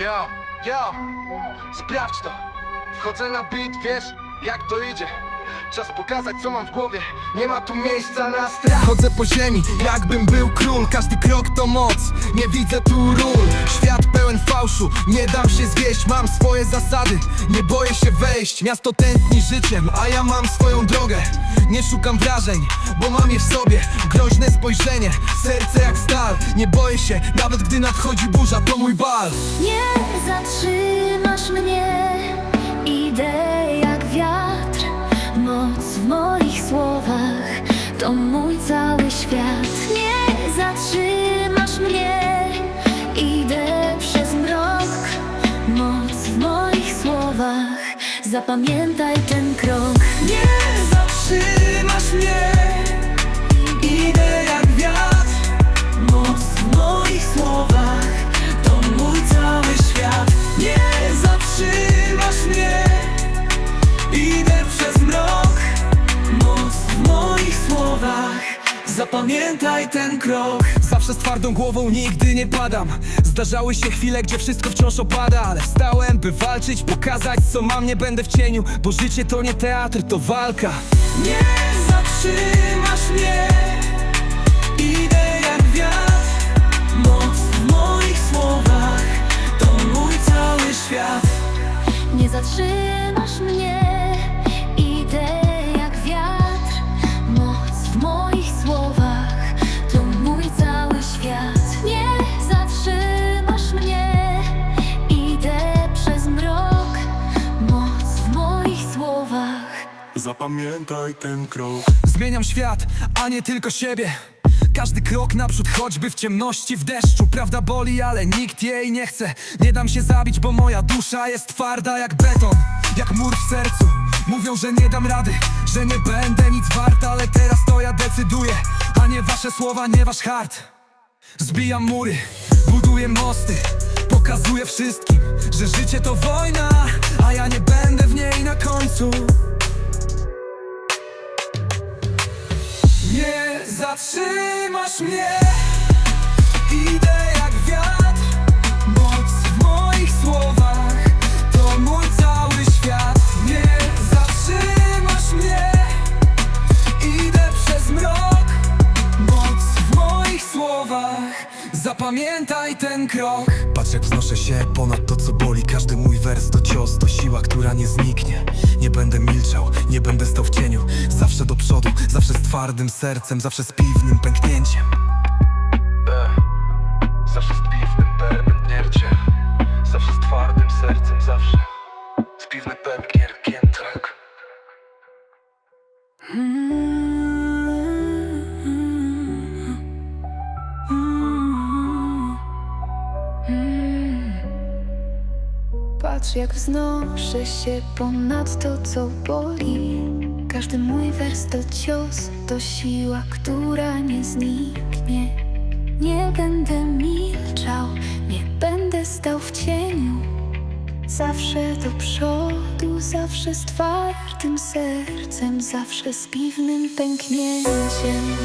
Yo, yo, sprawdź to. Wchodzę na beat, wiesz jak to idzie. Czas pokazać co mam w głowie. Nie ma tu miejsca na strach. Chodzę po ziemi, jakbym był król. Każdy krok to moc, nie widzę tu ról. Świat pełen fałszu, nie dam się zwieść Mam swoje zasady, nie boję się wejść Miasto tętni życiem, a ja mam swoją drogę. Nie szukam wrażeń, bo mam je w sobie. Groźne spojrzenie, serce jak stal. Nie boję się, nawet gdy nadchodzi burza, to mój bal. Nie zatrzymasz mnie, idę jak wiatr. Moc w moich słowach to mój cały świat. Nie zatrzymasz mnie, zapamiętaj ten krok. Nie zatrzymasz mnie. Idę jak wiatr. Moc w moich słowach To mój cały świat. Nie zatrzymasz mnie. Idę przez mrok. Moc w moich słowach. Zapamiętaj ten krok. Zawsze z twardą głową nigdy nie padam Zdarzały się chwile, gdzie wszystko wciąż opada Ale wstałem, by walczyć, pokazać co mam Nie będę w cieniu, bo życie to nie teatr, to walka. Nie zatrzymasz mnie. Idę jak wiatr. Moc w moich słowach To mój cały świat. Nie zatrzymasz Zapamiętaj ten krok. Zmieniam świat, a nie tylko siebie. Każdy krok naprzód, choćby w ciemności, w deszczu. Prawda boli, ale nikt jej nie chce. Nie dam się zabić, bo moja dusza jest twarda jak beton. Jak mur w sercu. Mówią, że nie dam rady, że nie będę nic warta Ale teraz to ja decyduję. A nie wasze słowa, nie wasz hart. Zbijam mury, buduję mosty. Pokazuję wszystkim, że życie to wojna A ja nie będę w niej na końcu Nie zatrzymasz mnie. Idę jak wiatr. Moc w moich słowach To mój cały świat. Nie zatrzymasz mnie. Idę przez mrok. Moc w moich słowach. Zapamiętaj ten krok. Patrz jak wznoszę się ponad to co boli. Każdy mój wers to cios, to siła, która nie zniknie Nie będę milczał, nie będę stał w cieniu. Zawsze do przodu, zawsze z twardym sercem Zawsze z piwnym pęknięciem Patrz jak wznoszę się ponad to, co boli. Każdy mój wers to cios, to siła, która nie zniknie. Nie będę milczał, nie będę stał w cieniu. Zawsze do przodu, zawsze z twardym sercem Zawsze z piwnym pęknięciem